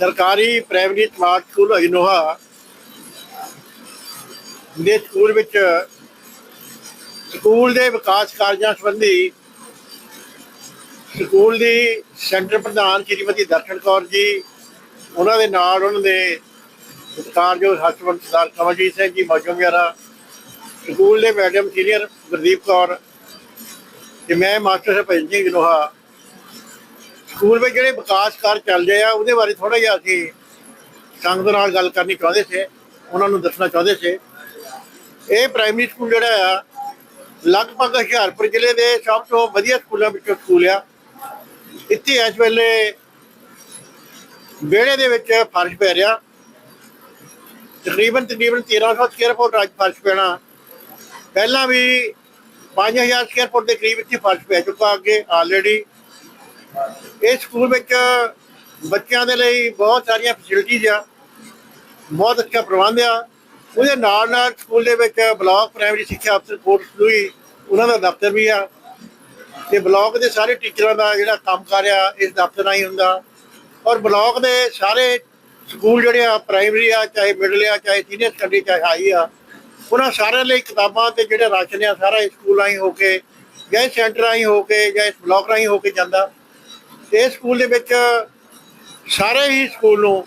ਸਰਕਾਰੀ primary smart school Ajnoha ਦੇ school ਵਿੱਚ ਸਕੂਲ ਦੇ ਵਿਕਾਸ ਕਾਰਜਾਂ ਸੰਬੰਧੀ ਸਕੂਲ ਦੀ ਸੈਂਟਰ ਪ੍ਰਧਾਨ ਸ਼੍ਰੀਮਤੀ ਦਰਸ਼ਨ ਕੌਰ ਜੀ, ਉਹਨਾਂ ਦੇ ਨਾਲ ਉਹਨਾਂ ਦੇ ਸਤਿਕਾਰਯੋਗ ਹਸਬੰਦ ਸਰਦਾਰ ਕਮਲਜੀਤ ਸਿੰਘ ਜੀ, ਮੌਜੂਦ ਸਕੂਲ ਦੇ ਮੈਡਮ ਸੀਨੀਅਰ ਗੁਰਦੀਪ ਕੌਰ ਤੇ ਮੈਂ ਮਾਸਟਰ ਸਰਪੰਚ ਜੀ ਗਨੋਹਾ ਸਕੂਲ ਵਿੱਚ ਜਿਹੜੇ ਵਿਕਾਸ ਕਾਰਜ ਚੱਲ ਰਹੇ ਆ, ਉਹਦੇ ਬਾਰੇ ਥੋੜਾ ਜਿਹਾ ਅਸੀਂ ਸੰਗਤ ਨਾਲ ਗੱਲ ਕਰਨੀ ਚਾਹੁੰਦੇ ਸੀ, ਉਹਨਾਂ ਨੂੰ ਦੱਸਣਾ ਚਾਹੁੰਦੇ ਸੀ। ਇਹ ਪ੍ਰਾਇਮਰੀ ਸਕੂਲ ਜਿਹੜਾ ਆ, ਲਗਭਗ ਹੁਸ਼ਿਆਰਪੁਰ ਜ਼ਿਲ੍ਹੇ ਦੇ ਸਭ ਤੋਂ ਵਧੀਆ ਸਕੂਲਾਂ ਵਿੱਚੋਂ ਸਕੂਲ ਆ। ਇੱਥੇ ਇਸ ਵੇਲੇ ਵਿਹੜੇ ਦੇ ਵਿੱਚ ਫਰਸ਼ ਪੈ ਰਿਹਾ। ਤਕਰੀਬਨ ਤਕਰੀਬਨ 1300 ਸਕੁਅਰ ਫੁੱਟ ਅੱਜ ਫਰਸ਼ ਪੈਣਾ। ਪਹਿਲਾਂ ਵੀ 5000 ਸਕੁਅਰ ਫੁੱਟ ਦੇ ਕਰੀਬ ਇੱਥੇ ਫਰਸ਼ ਪੈ ਚੁੱਕਾ ਅੱਗੇ ਆਲਰੇਡੀ ਇਹ ਸਕੂਲ ਵਿੱਚ ਬੱਚਿਆਂ ਦੇ ਲਈ ਬਹੁਤ ਸਾਰੀਆਂ ਫੈਸਿਲਿਟੀਆਂ ਆ, ਬਹੁਤ ਅੱਛਾ ਪ੍ਰਬੰਧ ਆ। ਉਹਦੇ ਨਾਲ ਨਾਲ ਸਕੂਲ ਦੇ ਵਿੱਚ ਬਲਾਕ ਪ੍ਰਾਇਮਰੀ ਸਿੱਖਿਆ ਅਫਸਰ ਕੋਰਸ ਵੀ ਉਹਨਾਂ ਦਾ ਦਫ਼ਤਰ ਵੀ ਆ। ਤੇ ਬਲਾਕ ਦੇ ਸਾਰੇ ਟੀਚਰਾਂ ਦਾ ਜਿਹੜਾ ਕੰਮ ਕਰ ਰਿਹਾ ਇਸ ਦਫ਼ਤਰ ਨਾਲ ਹੀ ਹੁੰਦਾ। ਔਰ ਬਲਾਕ ਦੇ ਸਾਰੇ ਸਕੂਲ ਜਿਹੜੇ ਆ ਪ੍ਰਾਇਮਰੀ ਆ, ਚਾਹੇ ਮਿਡਲ ਆ, ਚਾਹੇ ਸੀਨੀਅਰ ਸੈਕੰਡਰੀ ਚਾਹੇ ਹਾਈ ਆ, ਉਹਨਾਂ ਸਾਰਿਆਂ ਲਈ ਕਿਤਾਬਾਂ ਤੇ ਜਿਹੜੇ ਰਾਸ਼ਨ ਆ, ਸਾਰਾ ਸਕੂਲ ਰਾਹੀਂ ਹੋ ਕੇ, ਜਾਂ ਸੈਂਟਰ ਰਾਹੀਂ ਹੋ ਕੇ, ਜਾਂ ਇਸ ਬਲਾਕ ਰਾਹੀਂ ਹੋ ਕੇ ਜਾਂਦਾ। ਤੇ ਇਸ ਸਕੂਲ ਦੇ ਵਿੱਚ ਸਾਰੇ ਹੀ ਸਕੂਲ ਨੂੰ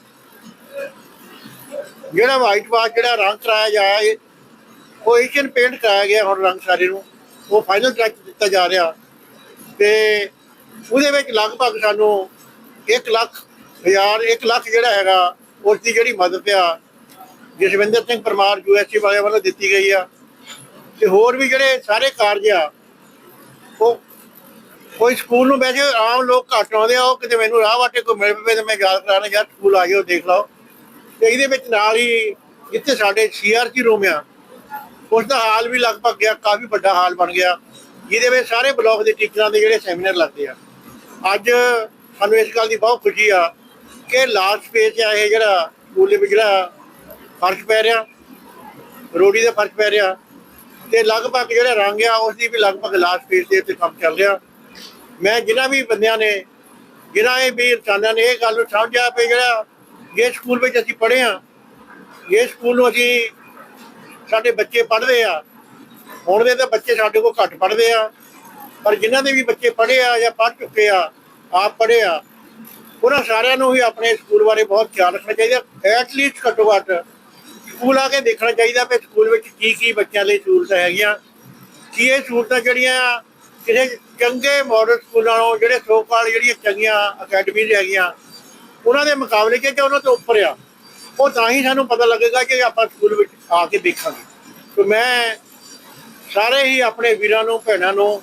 ਜਿਹੜਾ ਵਾਈਟ ਵਾਸ਼ ਜਿਹੜਾ ਰੰਗ ਕਰਾਇਆ ਜਾਇਆ ਇਹ ਉਹ ਏਸ਼ੀਅਨ ਪੇਂਟ ਕਰਾਇਆ ਗਿਆ ਹੁਣ ਰੰਗ ਸਾਰੇ ਨੂੰ। ਉਹ ਫਾਈਨਲ ਟੱਚ ਦਿੱਤਾ ਜਾ ਰਿਹਾ। ਤੇ ਉਹਦੇ ਵਿੱਚ ਲਗਭਗ ਸਾਨੂੰ 1 ਲੱਖ ਹਜ਼ਾਰ 1 ਲੱਖ ਜਿਹੜਾ ਹੈਗਾ, ਉਸ ਦੀ ਜਿਹੜੀ ਮਦਦ ਆ, ਜਸਵਿੰਦਰ ਸਿੰਘ ਪਰਮਾਰ ਯੂਐਸਸੀ ਵਾਲਿਆਂ ਵੱਲੋਂ ਦਿੱਤੀ ਗਈ ਆ। ਤੇ ਹੋਰ ਵੀ ਜਿਹੜੇ ਸਾਰੇ ਕਾਰਜ ਆ ਕੋਈ ਸਕੂਲ ਨੂੰ ਵੈਸੇ ਆਮ ਲੋਕ ਘੱਟ ਆਉਂਦੇ ਆ, ਉਹ ਕਿਤੇ ਮੈਨੂੰ ਰਾਹ ਵਾਟੇ ਕੋਈ ਮਿਲ ਪਵੇ ਤੇ ਮੈਂ ਯਾਦ ਕਰਾਣਾ ਯਾਰ ਸਕੂਲ ਆ ਜਾਓ, ਦੇਖ ਲਓ। ਤੇ ਇਹਦੇ ਵਿੱਚ ਨਾਲ ਹੀ ਜਿੱਥੇ ਸਾਡੇ ਸੀਆਰਜੀ ਰੂਮ ਆ, ਉਸ ਦਾ ਹਾਲ ਵੀ ਲਗਭਗ ਗਿਆ, ਕਾਫੀ ਵੱਡਾ ਹਾਲ ਬਣ ਗਿਆ। ਜਿਹਦੇ ਵਿੱਚ ਸਾਰੇ ਬਲਾਕ ਦੇ ਟੀਚਰਾਂ ਦੇ ਜਿਹੜੇ ਸੈਮੀਨਾਰ ਲੱਗਦੇ ਆ। ਅੱਜ ਸਾਨੂੰ ਇਸ ਗੱਲ ਦੀ ਬਹੁਤ ਖੁਸ਼ੀ ਆ ਕਿ ਲਾਸਟ ਪੇਜ ਆ ਇਹ ਜਿਹੜਾ ਸਕੂਲ ਵਿੱਚ ਜਿਹੜਾ ਫਰਸ਼ ਪੈ ਰਿਹਾ ਰੋਡੀ ਦਾ ਫਰਸ਼ ਪੈ ਰਿਹਾ। ਤੇ ਲਗਭਗ ਜਿਹੜਾ ਰੰਗ ਆ ਉਸ ਦੀ ਵੀ ਲਗਭਗ ਲਾਸਟ ਪੇਜ ਦੇ ਉੱਤੇ ਕੰਮ ਚੱਲ ਰਿਹਾ। ਮੈਂ ਜਿਨ੍ਹਾਂ ਵੀ ਬੰਦਿਆਂ ਨੇ, ਜਿਨ੍ਹਾਂ ਇਹ ਵੀ ਇਨਸਾਨਾਂ ਨੇ ਇਹ ਗੱਲ ਨੂੰ ਸਮਝਿਆ ਵੀ ਜਿਹੜਾ ਇਹ ਸਕੂਲ ਵਿੱਚ ਅਸੀਂ ਪੜ੍ਹੇ ਆ ਇਹ ਸਕੂਲ ਨੂੰ ਅਸੀਂ ਸਾਡੇ ਬੱਚੇ ਪੜ੍ਹਦੇ ਆ, ਹੁਣ ਦੇ ਤਾਂ ਬੱਚੇ ਸਾਡੇ ਕੋਲ ਘੱਟ ਪੜ੍ਹਦੇ ਆ, ਪਰ ਜਿਨ੍ਹਾਂ ਦੇ ਵੀ ਬੱਚੇ ਪੜ੍ਹੇ ਆ ਜਾਂ ਪੜ੍ਹ ਚੁੱਕੇ ਆ, ਆਪ ਪੜ੍ਹੇ ਆ, ਉਹਨਾਂ ਸਾਰਿਆਂ ਨੂੰ ਵੀ ਆਪਣੇ ਸਕੂਲ ਬਾਰੇ ਬਹੁਤ ਖਿਆਲ ਰੱਖਣਾ ਚਾਹੀਦਾ ਐਟਲੀਸਟ ਘੱਟੋ ਘੱਟ ਸਕੂਲ ਆ ਕੇ ਦੇਖਣਾ ਚਾਹੀਦਾ ਵੀ ਸਕੂਲ ਵਿੱਚ ਕੀ ਕੀ ਬੱਚਿਆਂ ਲਈ ਸਹੂਲਤਾਂ ਹੈਗੀਆਂ, ਕੀ ਇਹ ਸਹੂਲਤਾਂ ਜਿਹੜੀਆਂ ਕਿਸੇ ਚੰਗੇ ਮਾਡਲ ਸਕੂਲਾਂ ਨਾਲੋਂ ਜਿਹੜੇ ਸੋਕਾਲ ਜਿਹੜੀਆਂ ਚੰਗੀਆਂ ਅਕੈਡਮੀਜ਼ ਹੈਗੀਆਂ, ਉਹਨਾਂ ਦੇ ਮੁਕਾਬਲੇ 'ਚ ਉਹਨਾਂ ਤੋਂ ਉੱਪਰ ਆ, ਉਹ ਤਾਂ ਹੀ ਸਾਨੂੰ ਪਤਾ ਲੱਗੇਗਾ ਕਿ ਆਪਾਂ ਸਕੂਲ ਵਿੱਚ ਆ ਕੇ ਦੇਖਾਂਗੇ। ਤੇ ਮੈਂ ਸਾਰੇ ਹੀ ਆਪਣੇ ਵੀਰਾਂ ਨੂੰ, ਭੈਣਾਂ ਨੂੰ,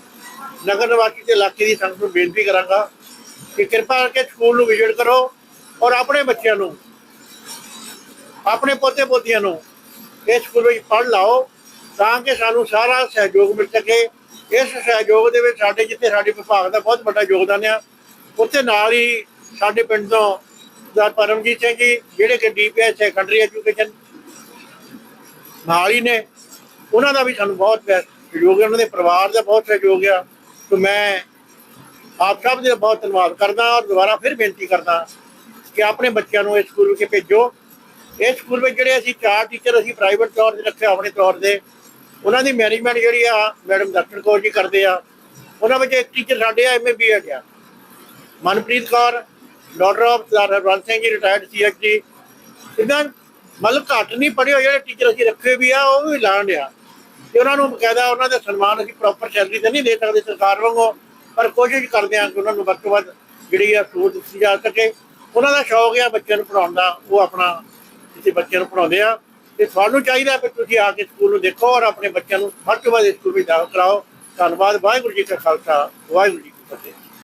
ਨਗਰ ਨਿਵਾਸੀ ਦੇ ਇਲਾਕੇ ਦੀ ਸੰਗਤ ਨੂੰ ਬੇਨਤੀ ਕਰਾਂਗਾ ਕਿ ਕਿਰਪਾ ਕਰਕੇ ਸਕੂਲ ਨੂੰ ਵਿਜ਼ਿਟ ਕਰੋ ਔਰ ਆਪਣੇ ਬੱਚਿਆਂ ਨੂੰ, ਆਪਣੇ ਪੋਤੇ ਪੋਤੀਆਂ ਨੂੰ ਇਸ ਸਕੂਲ ਵਿੱਚ ਪੜ੍ਹ ਲਾਓ ਤਾਂ ਕਿ ਸਾਨੂੰ ਸਾਰਾ ਸਹਿਯੋਗ ਮਿਲ ਸਕੇ ਇਸ ਸਹਿਯੋਗ ਦੇ ਵਿੱਚ ਸਾਡੇ ਜਿੱਥੇ ਸਾਡੇ ਵਿਭਾਗ ਦਾ ਬਹੁਤ ਵੱਡਾ ਯੋਗਦਾਨ ਆ, ਉੱਥੇ ਨਾਲ ਹੀ ਸਾਡੇ ਪਿੰਡ ਤੋਂ ਦਾ ਪਰਮਜੀਤ ਸਿੰਘ ਜੀ, ਜਿਹੜੇ ਕਿ ਡੀਪੀਐਸ ਸੈਕੰਡਰੀ ਐਜੂਕੇਸ਼ਨ ਨਾਲ ਹੀ ਨੇ। ਉਹਨਾਂ ਦਾ ਵੀ ਸਾਨੂੰ ਬਹੁਤ ਸਹਿਯੋਗ ਹੈ, ਉਹਨਾਂ ਦੇ ਪਰਿਵਾਰ ਦਾ ਬਹੁਤ ਸਹਿਯੋਗ ਆ। ਤੇ ਮੈਂ ਆਪ ਸਭ ਦਾ ਬਹੁਤ ਧੰਨਵਾਦ ਕਰਦਾ ਔਰ ਦੁਬਾਰਾ ਫਿਰ ਬੇਨਤੀ ਕਰਦਾ ਕਿ ਆਪਣੇ ਬੱਚਿਆਂ ਨੂੰ ਇਸ ਸਕੂਲ ਵਿੱਚ ਭੇਜੋ। ਇਸ ਸਕੂਲ ਵਿੱਚ ਜਿਹੜੇ ਅਸੀਂ ਚਾਰ ਟੀਚਰ ਅਸੀਂ ਪ੍ਰਾਈਵੇਟ ਤੌਰ ਤੇ ਰੱਖੇ ਆਪਣੇ ਤੌਰ ਤੇ ਉਹਨਾਂ ਦੀ ਮੈਨੇਜਮੈਂਟ ਜਿਹੜੀ ਆ ਮੈਡਮ ਦਰਸ਼ਨ ਕੌਰ ਜੀ ਕਰਦੇ ਆ। ਉਹਨਾਂ ਵਿੱਚ ਇੱਕ ਟੀਚਰ ਸਾਡੇ ਆ ਐਮਏ ਆ ਗਿਆ। Manpreet Kaur doctor of Sardar Harbans Singh ji retired CHG ਇਹਨਾਂ ਮਤਲਬ ਘੱਟ ਨਹੀਂ ਪੜ੍ਹੇ ਹੋਏ ਜਿਹੜੇ ਟੀਚਰ ਅਸੀਂ ਰੱਖੇ ਵੀ ਆ, ਉਹ ਵੀ ਲਾਣ ਆ ਤੇ ਉਹਨਾਂ ਨੂੰ ਬਕਾਇਦਾ ਉਹਨਾਂ ਦੇ ਸਨਮਾਨ ਅਸੀਂ ਪ੍ਰੋਪਰ ਸੈਲਰੀ ਤਾਂ ਨਹੀਂ ਦੇ ਸਕਦੇ ਸਰਕਾਰ ਵਾਂਗੂ, ਪਰ ਕੋਸ਼ਿਸ਼ ਕਰਦੇ ਆ ਕਿ ਉਹਨਾਂ ਨੂੰ ਵੱਧ ਤੋਂ ਵੱਧ ਜਿਹੜੀ ਆ ਸੂਟ ਦਿੱਤੀ ਜਾ ਸਕੇ। ਉਹਨਾਂ ਦਾ ਸ਼ੌਕ ਆ ਬੱਚਿਆਂ ਨੂੰ ਪੜਾਉਣ ਦਾ, ਉਹ ਆਪਣਾ ਕਿਸੇ ਬੱਚਿਆਂ ਨੂੰ ਪੜਾਉਂਦੇ ਆ। ਤੇ ਤੁਹਾਨੂੰ ਚਾਹੀਦਾ ਕਿ ਤੁਸੀਂ ਆ ਕੇ ਸਕੂਲ ਨੂੰ ਦੇਖੋ ਔਰ ਆਪਣੇ ਬੱਚਿਆਂ ਨੂੰ ਹਰ ਤੋਂ ਵੱਧ ਸਕੂਲ ਵਿੱਚ ਦਾਖਲ ਕਰਾਓ। ਧੰਨਵਾਦ। ਵਾਹਿਗੁਰੂ ਜੀ ਕਾ ਖਾਲਸਾ। ਵਾਹਿਗੁਰੂ ਜੀ ਕੀ ਫਤਿਹ।